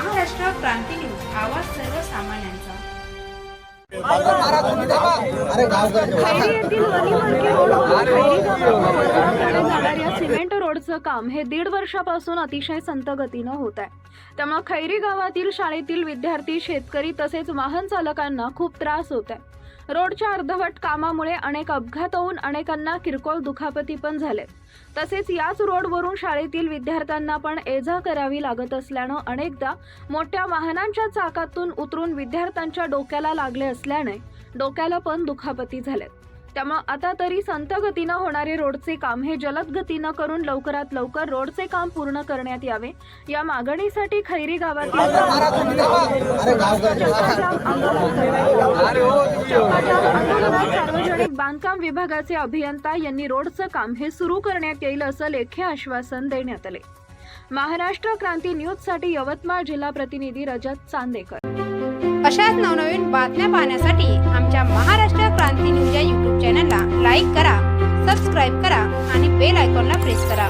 Maharashtra Kranti news. आवाज सर्वसामान्यांचा. खैरी येथील वनीवर्गी रोडवर खैरी गावातून वडगावकडे जाणाऱ्या सिमेंट रोडचं काम हे दीड वर्षापासून अतिशय संत गतीनं होत आहे. त्यामुळे खैरी गावातील शाळेतील विद्यार्थी शेतकरी तसेच वाहन चालकांना खूप त्रास होत आहे. रोडच्या अर्धवट कामामुळे अनेक अपघात होऊन अनेकांना किरकोळ दुखापती पण झाले. तसेच याच रोडवरून शाळेतील विद्यार्थ्यांना पण ये जा करावी लागत असल्यानं अनेकदा मोठ्या वाहनांच्या चाकातून उतरून विद्यार्थ्यांच्या डोक्याला लागले असल्याने डोक्याला पण दुखापती झाल्यात त्यामुळे आता तरी संत गतीनं होणारे रोडचे काम हे जलद गतीनं करून लवकरात लवकर रोडचे काम पूर्ण करण्यात यावे या मागणीसाठी खैरी गावातील सार्वजनिक बांधकाम विभागाचे अभियंता यांनी रोडचं काम हे सुरू करण्यात येईल असं लेखी आश्वासन देण्यात आले. महाराष्ट्र क्रांती न्यूजसाठी यवतमाळ जिल्हा प्रतिनिधी रजत चांदेकर. अशाच नवनवीन बातम्या पाहण्यासाठी आमच्या महाराष्ट्र क्रांती न्यूज या युट्यूब चॅनलला लाईक करा सबस्क्राईब करा आणि बेल आयकॉनला प्रेस करा.